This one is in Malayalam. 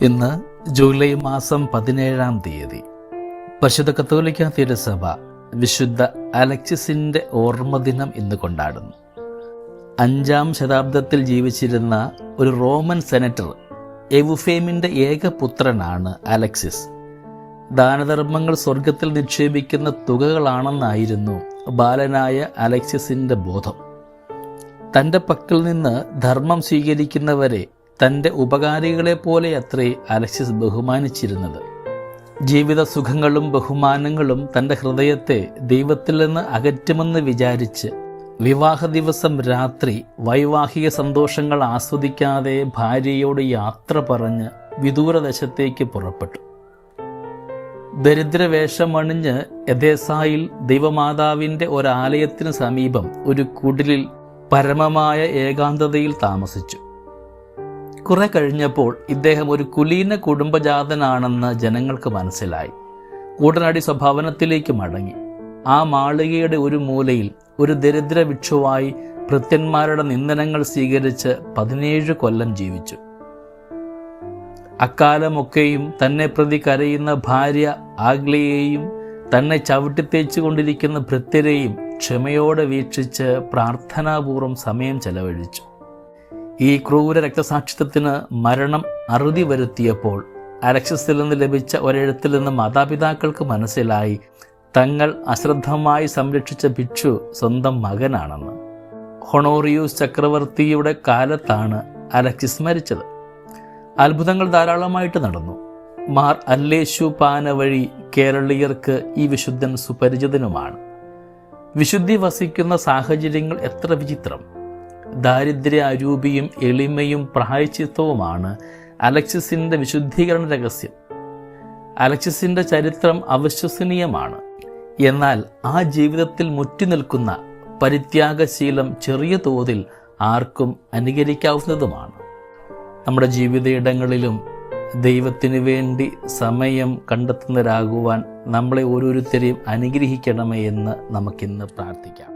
ഇന്ന് ജൂലൈ മാസം പതിനേഴാം തീയതി. പരിശുദ്ധ കത്തോലിക്ക തിരുസഭ വിശുദ്ധ അലക്സിസിന്റെ ഓർമ്മദിനം ഇന്ന് കൊണ്ടാടുന്നു. അഞ്ചാം ശതാബ്ദത്തിൽ ജീവിച്ചിരുന്ന ഒരു റോമൻ സെനറ്റർ എവുഫേമിന്റെ ഏക പുത്രനാണ് അലക്സിസ്. ദാനധർമ്മങ്ങൾ സ്വർഗത്തിൽ നിക്ഷേപിക്കുന്ന തുകകളാണെന്നായിരുന്നു ബാലനായ അലക്സിസിന്റെ ബോധം. തന്റെ പക്കൽ നിന്ന് ധർമ്മം സ്വീകരിക്കുന്നവരെ തന്റെ ഉപകാരികളെ പോലെ അത്രേ അലക്സിസ് ബഹുമാനിച്ചിരുന്നത്. ജീവിത സുഖങ്ങളും ബഹുമാനങ്ങളും തന്റെ ഹൃദയത്തെ ദൈവത്തിൽ നിന്ന് അകറ്റുമെന്ന് വിചാരിച്ച് വിവാഹ ദിവസം രാത്രി വൈവാഹിക സന്തോഷങ്ങൾ ആസ്വദിക്കാതെ ഭാര്യയോട് യാത്ര പറഞ്ഞ് വിദൂരദേശത്തേക്ക് പുറപ്പെട്ടു. ദരിദ്രവേഷമണിഞ്ഞ് എദേസായിൽ ദൈവമാതാവിന്റെ ഒരാലയത്തിന് സമീപം ഒരു കുടിലിൽ പരമമായ ഏകാന്തതയിൽ താമസിച്ചു. കുറെ കഴിഞ്ഞപ്പോൾ ഇദ്ദേഹം ഒരു കുലീന കുടുംബജാതനാണെന്ന് ജനങ്ങൾക്ക് മനസ്സിലായി. കൂട്ടനാടി സ്വഭാവനത്തിലേക്ക് മടങ്ങി. ആ മാളികയുടെ ഒരു മൂലയിൽ ഒരു ദരിദ്ര ഭിക്ഷുവായി ഭൃത്യന്മാരുടെ നിന്ദനങ്ങൾ സ്വീകരിച്ച് പതിനേഴ് കൊല്ലം ജീവിച്ചു. അക്കാലമൊക്കെയും തന്നെ പ്രതി കരയുന്ന ഭാര്യ ആഗ്ലിയെയും തന്നെ ചവിട്ടിത്തേച്ചു കൊണ്ടിരിക്കുന്ന ഭൃത്യരെയും ക്ഷമയോടെ വീക്ഷിച്ച് പ്രാർത്ഥനാപൂർവം സമയം ചെലവഴിച്ചു. ഈ ക്രൂര രക്തസാക്ഷിത്വത്തിന് മരണം അറുതി വരുത്തിയപ്പോൾ അലക്സസിൽ നിന്ന് ലഭിച്ച ഒരെഴുത്തിൽ നിന്ന് മാതാപിതാക്കൾക്ക് മനസ്സിലായി തങ്ങൾ അശ്രദ്ധമായി സംരക്ഷിച്ച ഭിക്ഷു സ്വന്തം മകനാണെന്ന്. ഹൊണോറിയൂസ് ചക്രവർത്തിയുടെ കാലത്താണ് അലക്സിസ് മരിച്ചത്. അത്ഭുതങ്ങൾ ധാരാളമായിട്ട് നടന്നു. മാർ അല്ലേശു പാന വഴി കേരളീയർക്ക് ഈ വിശുദ്ധൻ സുപരിചിതനുമാണ്. വിശുദ്ധി വസിക്കുന്ന സാഹചര്യങ്ങൾ എത്ര വിചിത്രം. ദാരിദ്ര്യ അരൂപിയും എളിമയും പ്രായച്ചിത്വവുമാണ് അലക്സിസിന്റെ വിശുദ്ധീകരണ രഹസ്യം. അലക്സിസിന്റെ ചരിത്രം അവിശ്വസനീയമാണ്. എന്നാൽ ആ ജീവിതത്തിൽ മുറ്റിനിൽക്കുന്ന പരിത്യാഗശീലം ചെറിയ തോതിൽ ആർക്കും അനുകരിക്കാവുന്നതുമാണ്. നമ്മുടെ ജീവിതയിടങ്ങളിലും ദൈവത്തിനു വേണ്ടി സമയം കണ്ടെത്തുന്നവരാകുവാൻ നമ്മളെ ഓരോരുത്തരെയും അനുഗ്രഹിക്കണമേ എന്ന് നമുക്കിന്ന് പ്രാർത്ഥിക്കാം.